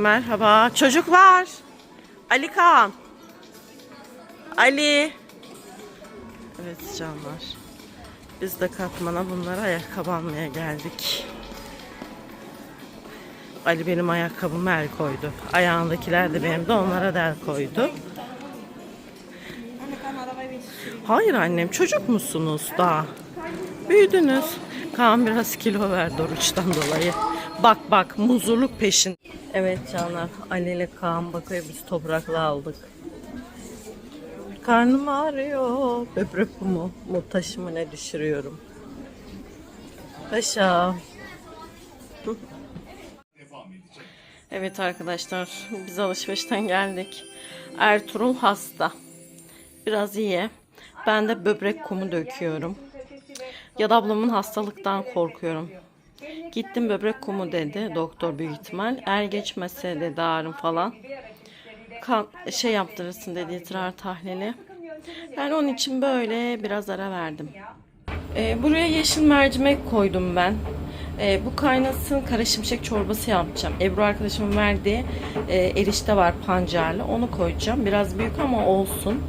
Merhaba çocuklar. Ali Kaan. Ali. Evet canlar. Biz de katmana bunlara ayakkabı almaya geldik. Ali benim ayakkabıma el koydu. Ayağındakiler de benim de onlara da el koydu. Hayır annem çocuk musunuz daha? Büyüdünüz. Kaan biraz kilo verdi oruçtan dolayı. Bak bak muzurluk peşin. Evet canlar Ali ile Kaan bakıyor biz toprakla aldık. Karnım ağrıyor. Böbrek mu? Mu taşımı ne düşürüyorum. Paşa. Evet arkadaşlar biz alışverişten geldik. Ertuğrul hasta. Biraz iyi. Ben de böbrek kumu döküyorum. Ya da ablamın hastalıktan korkuyorum. Gittim böbrek kumu dedi doktor büyük ihtimal. Er geçmese dedi ağrım falan. Kan, şey yaptırırsın dedi idrar tahlili. Ben onun için böyle biraz ara verdim. Ee, buraya yeşil mercimek koydum ben. Ee, bu kaynasın kara şimşek çorbası yapacağım. Ebru arkadaşımın verdiği e, erişte var pancarlı. Onu koyacağım. Biraz büyük ama olsun.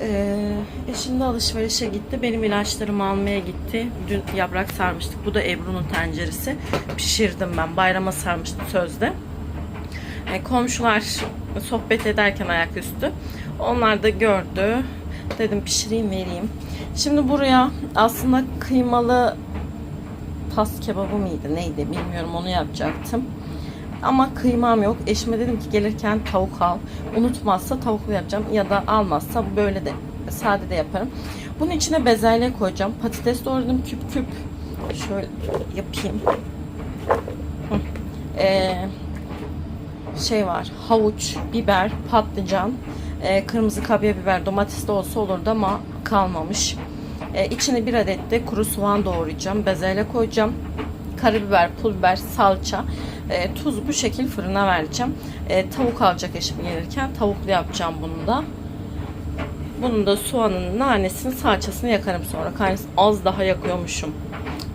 Ee, eşim de alışverişe gitti. Benim ilaçlarımı almaya gitti. Dün yaprak sarmıştık. Bu da Ebru'nun tenceresi. Pişirdim ben. Bayrama sarmıştım sözde. Yani komşular sohbet ederken ayaküstü. Onlar da gördü. Dedim pişireyim vereyim. Şimdi buraya aslında kıymalı tas kebabı mıydı neydi bilmiyorum onu yapacaktım. Ama kıymam yok. Eşime dedim ki gelirken tavuk al. Unutmazsa tavuklu yapacağım ya da almazsa böyle de sade de yaparım. Bunun içine bezelye koyacağım. Patates doğradım küp küp. Şöyle yapayım. Ee, şey var. Havuç, biber, patlıcan, e, kırmızı kapya biber, domates de olsa olurdu ama kalmamış. E, içine bir adet de kuru soğan doğrayacağım. Bezelye koyacağım. Karabiber, pul biber, salça, e, tuz bu şekil fırına vereceğim. E, tavuk alacak eşim gelirken tavuklu yapacağım bunu da. Bunun da soğanın, nanesini, salçasını yakarım sonra. Kaynasın az daha yakıyormuşum.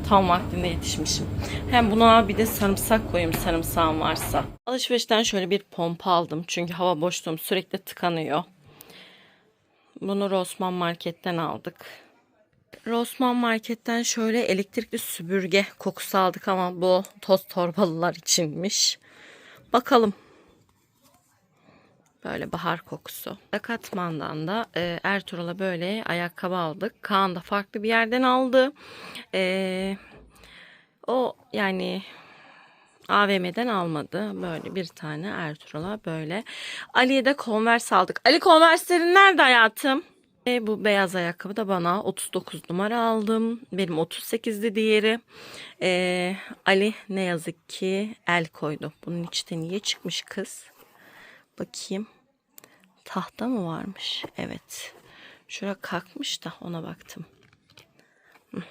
Tam vaktinde yetişmişim. Hem buna bir de sarımsak koyayım sarımsağım varsa. Alışverişten şöyle bir pompa aldım. Çünkü hava boşluğum sürekli tıkanıyor. Bunu Rossmann marketten aldık. Rossmann marketten şöyle elektrikli süpürge kokusu aldık ama bu toz torbalılar içinmiş. Bakalım. Böyle bahar kokusu. Katman'dan da e, Ertuğrul'a böyle ayakkabı aldık. Kaan da farklı bir yerden aldı. E, o yani AVM'den almadı. Böyle bir tane Ertuğrul'a böyle. Ali'ye de Converse aldık. Ali Converse'lerin nerede hayatım? E, bu beyaz ayakkabı da bana 39 numara aldım. Benim 38'di diğeri. E, Ali ne yazık ki el koydu. Bunun içte niye çıkmış kız? Bakayım. Tahta mı varmış? Evet. Şura kalkmış da ona baktım. Hı.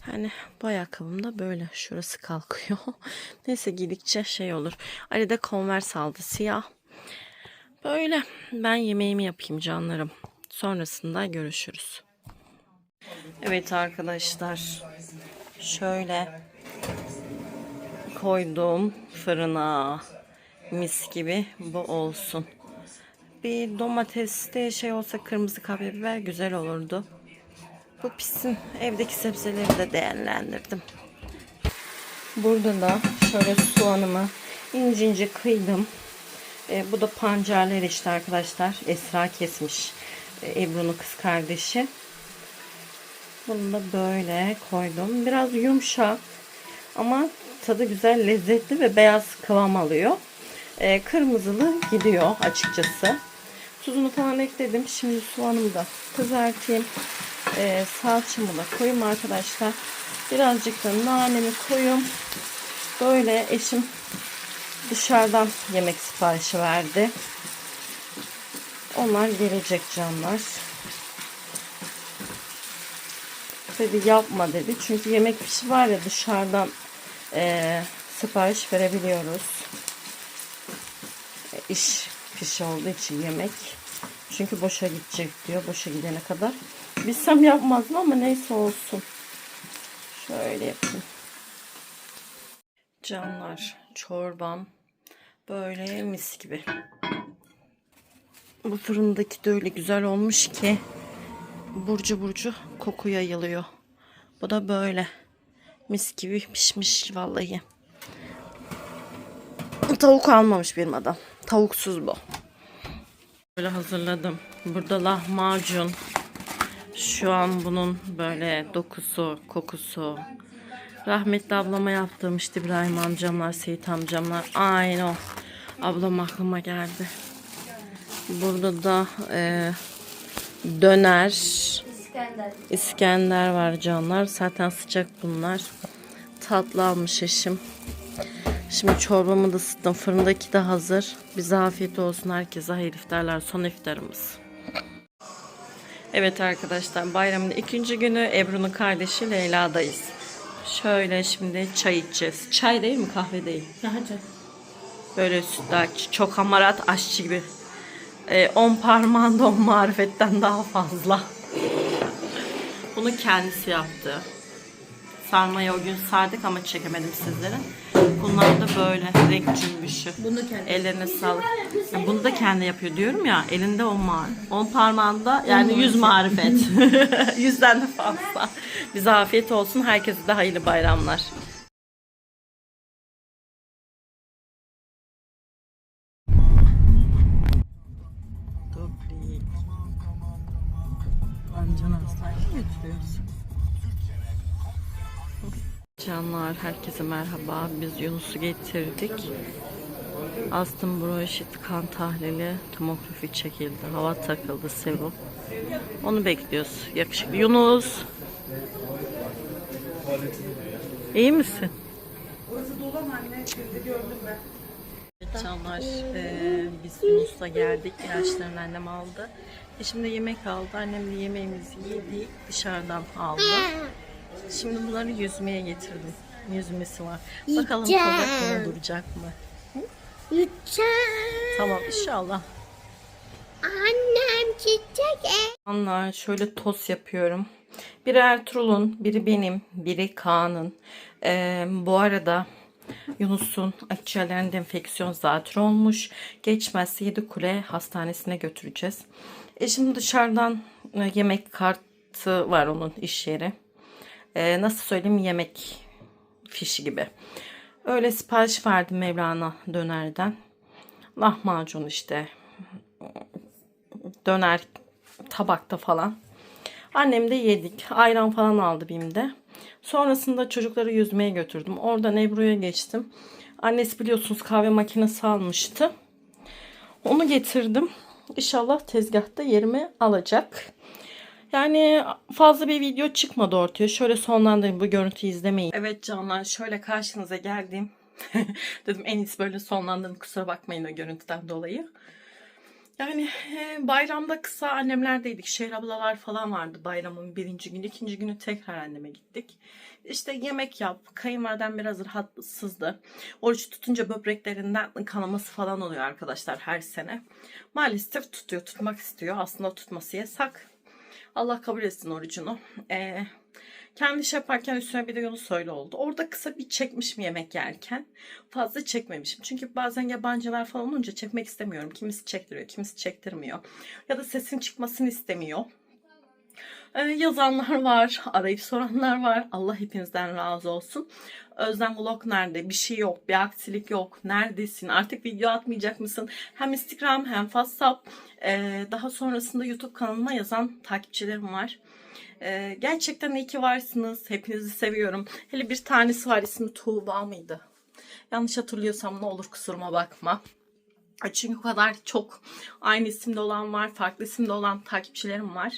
Hani bu ayakkabım da böyle. Şurası kalkıyor. Neyse giydikçe şey olur. Ali de Converse aldı siyah. Böyle. Ben yemeğimi yapayım canlarım. Sonrasında görüşürüz. Evet arkadaşlar. Şöyle koydum fırına. Mis gibi bu olsun. Bir domates de şey olsa kırmızı biber güzel olurdu. Bu pişsin. Evdeki sebzeleri de değerlendirdim. Burada da şöyle soğanımı ince ince kıydım. E, bu da pancarlar işte arkadaşlar. Esra kesmiş. Ebru'nun kız kardeşi. Bunu da böyle koydum. Biraz yumuşak ama tadı güzel, lezzetli ve beyaz kıvam alıyor. E, kırmızılı gidiyor açıkçası. Tuzunu falan ekledim. Şimdi soğanımı da kızartayım. E, salçamı da koyayım arkadaşlar. Birazcık da nanemi koyayım. Böyle eşim dışarıdan yemek siparişi verdi. Onlar gelecek canlar. Dedi yapma dedi. Çünkü yemek pişi var ya dışarıdan e, sipariş verebiliyoruz. E, iş pişi olduğu için yemek. Çünkü boşa gidecek diyor. Boşa gidene kadar. Bilsem yapmazdım ama neyse olsun. Şöyle yapayım. Canlar çorbam böyle mis gibi. Bu fırındaki de öyle güzel olmuş ki burcu burcu koku yayılıyor. Bu da böyle mis gibi pişmiş vallahi. Tavuk almamış benim adam. Tavuksuz bu. Böyle hazırladım. Burada lahmacun. Şu an bunun böyle dokusu, kokusu. Rahmetli ablama yaptığım işte İbrahim amcamlar, Seyit amcamlar. Aynı o. Ablam aklıma geldi. Burada da e, döner, İskender. İskender var canlar. Zaten sıcak bunlar. Tatlı almış eşim. Şimdi çorbamı da ısıttım. Fırındaki de hazır. Bize afiyet olsun. Herkese hayır iftarlar. Son iftarımız. Evet arkadaşlar bayramın ikinci günü Ebru'nun kardeşi Leyla'dayız. Şöyle şimdi çay içeceğiz. Çay değil mi kahve değil. Böyle sütlaç, çok hamarat aşçı gibi. 10 parmağında on marifetten daha fazla. Bunu kendisi yaptı. Sarmayı o gün sardık ama çekemedim sizlere. Bunlar da böyle renk cümbüşü. Bunu kendi. Ellerine sağlık. Ya bunu da kendi yapıyor diyorum ya. Elinde on mar. On parmağında yani yüz marifet. Yüzden de fazla. Bize afiyet olsun. Herkese de hayırlı bayramlar. Götürüyoruz. Canlar herkese merhaba. Biz Yunus'u getirdik. Astım bronşit kan tahlili tomografi çekildi. Hava takıldı serum. Onu bekliyoruz. Yakışıklı. Yunus. İyi misin? Evet Canlar eee, biz Yunus'la geldik. İlaçlarını annem aldı. E şimdi yemek aldı. Annem de yemeğimizi yedi. Dışarıdan aldı. Şimdi bunları yüzmeye getirdim. Yüzmesi var. Bakalım Yiyeceğim. mı duracak mı? Lütfen. Tamam inşallah. Annem çiçek Anlar şöyle toz yapıyorum. Biri Ertuğrul'un, biri benim, biri Kaan'ın. Ee, bu arada Yunus'un akciğerlerinde enfeksiyon zatürre olmuş. Geçmezse Yedikule Hastanesi'ne götüreceğiz. E şimdi dışarıdan yemek kartı var onun iş yeri. E, nasıl söyleyeyim yemek fişi gibi. Öyle sipariş verdim Mevlana dönerden. Lahmacun işte döner tabakta falan. Annem de yedik. Ayran falan aldı BİM'de. Sonrasında çocukları yüzmeye götürdüm. Oradan Ebru'ya geçtim. Annesi biliyorsunuz kahve makinesi almıştı. Onu getirdim. İnşallah tezgahta yerimi alacak. Yani fazla bir video çıkmadı ortaya. Şöyle sonlandırayım bu görüntüyü izlemeyin. Evet canlar şöyle karşınıza geldim. Dedim en iyisi böyle sonlandırdım. Kusura bakmayın o görüntüden dolayı. Yani bayramda kısa annemlerdeydik. Şehir ablalar falan vardı bayramın birinci günü. ikinci günü tekrar anneme gittik. İşte yemek yap. Kayınvalidem biraz rahatsızdı. Oruç tutunca böbreklerinden kanaması falan oluyor arkadaşlar her sene. Maalesef tutuyor. Tutmak istiyor. Aslında tutması yasak. Allah kabul etsin orucunu. Ee, kendi iş yaparken üstüne bir de Yunus öyle oldu. Orada kısa bir çekmişim yemek yerken. Fazla çekmemişim. Çünkü bazen yabancılar falan olunca çekmek istemiyorum. Kimisi çektiriyor, kimisi çektirmiyor. Ya da sesin çıkmasını istemiyor. Ee, yazanlar var, arayıp soranlar var. Allah hepinizden razı olsun. Özlem Vlog nerede? Bir şey yok, bir aksilik yok. Neredesin? Artık video atmayacak mısın? Hem Instagram hem WhatsApp. Ee, daha sonrasında YouTube kanalıma yazan takipçilerim var. Ee, gerçekten iyi ki varsınız. Hepinizi seviyorum. Hele bir tanesi var ismi Tuğba mıydı? Yanlış hatırlıyorsam ne olur kusuruma bakma. Çünkü o kadar çok aynı isimde olan var, farklı isimde olan takipçilerim var.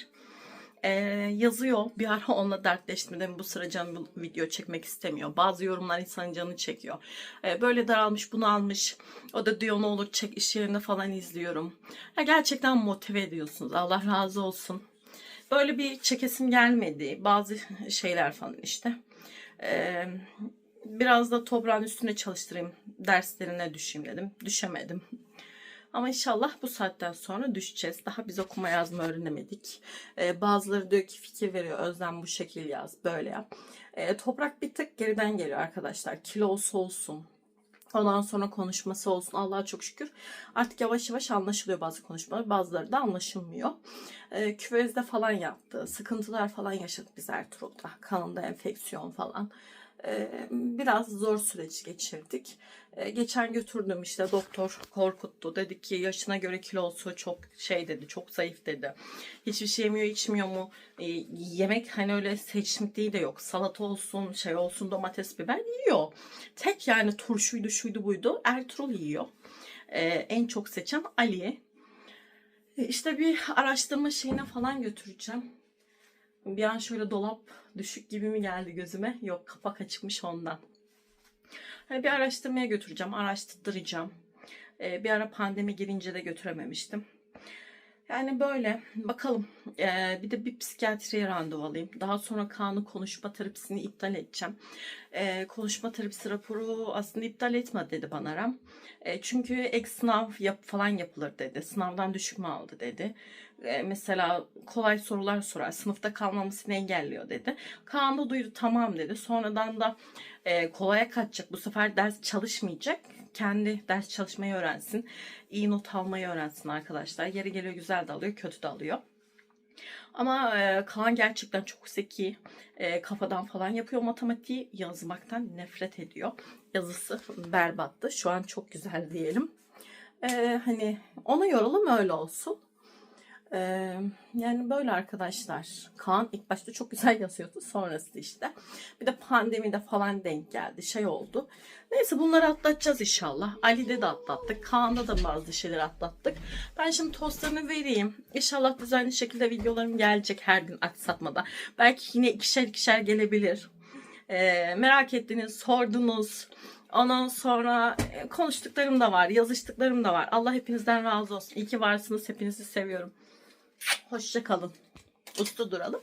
Ee, yazıyor. Bir ara onunla dertleştim. Dedim bu sıra canım video çekmek istemiyor. Bazı yorumlar insanın canını çekiyor. Ee, böyle daralmış, bunu almış. O da diyor ne olur çek iş yerinde falan izliyorum. Ya gerçekten motive ediyorsunuz. Allah razı olsun. Böyle bir çekesim gelmedi. Bazı şeyler falan işte. Ee, biraz da toprağın üstüne çalıştırayım. Derslerine düşeyim dedim. Düşemedim. Ama inşallah bu saatten sonra düşeceğiz. Daha biz okuma yazma öğrenemedik. Ee, bazıları diyor ki fikir veriyor. Özlem bu şekil yaz. Böyle yap. Ee, toprak bir tık geriden geliyor arkadaşlar. Kilosu olsun. Ondan sonra konuşması olsun Allah'a çok şükür. Artık yavaş yavaş anlaşılıyor bazı konuşmalar. Bazıları da anlaşılmıyor. Ee, küvezde falan yaptı. Sıkıntılar falan yaşadık biz Ertuğrul'da. Kanında enfeksiyon falan. Ee, biraz zor süreç geçirdik. Ee, geçen götürdüm işte doktor korkuttu. Dedi ki yaşına göre kilosu çok şey dedi. Çok zayıf dedi. Hiçbir şey yemiyor içmiyor mu? Ee, yemek hani öyle seçmişliği de yok. Salata olsun şey olsun domates biber yiyor. Tek yani turşuydu şuydu buydu. Ertuğrul yiyor. En çok seçen Ali. Ee, İşte bir araştırma şeyine falan götüreceğim. Bir an şöyle dolap düşük gibi mi geldi gözüme? Yok kapak açıkmış ondan. Hani bir araştırmaya götüreceğim, araştıracağım. Ee, bir ara pandemi girince de götürememiştim. Yani böyle bakalım. Ee, bir de bir psikiyatriye randevu alayım. Daha sonra kanun konuşma terapisini iptal edeceğim. Ee, konuşma terapisi raporu aslında iptal etme dedi bana Ram. Ee, çünkü ek sınav yap, falan yapılır dedi. Sınavdan düşük mü aldı dedi. Ee, mesela kolay sorular sorar. Sınıfta kalmamasını engelliyor dedi. Kaan da duydu tamam dedi. Sonradan da e, kolaya kaçacak. Bu sefer ders çalışmayacak. Kendi ders çalışmayı öğrensin. İyi not almayı öğrensin arkadaşlar. Yeri geliyor güzel de alıyor, kötü de alıyor. Ama e, Kaan gerçekten çok zeki. E, kafadan falan yapıyor matematiği. Yazmaktan nefret ediyor. Yazısı berbattı. Şu an çok güzel diyelim. E, hani ona yoralım öyle olsun. Yani böyle arkadaşlar. Kaan ilk başta çok güzel yazıyordu. Sonrası işte. Bir de pandemide falan denk geldi. Şey oldu. Neyse bunları atlatacağız inşallah. Ali'de de atlattık. Kaan'da da bazı şeyler atlattık. Ben şimdi tostlarını vereyim. İnşallah düzenli şekilde videolarım gelecek her gün aksatmadan. Belki yine ikişer ikişer gelebilir. Merak ettiniz, sordunuz. Ondan sonra e, konuştuklarım da var, yazıştıklarım da var. Allah hepinizden razı olsun. İyi ki varsınız. Hepinizi seviyorum. Hoşça kalın. Uslu duralım.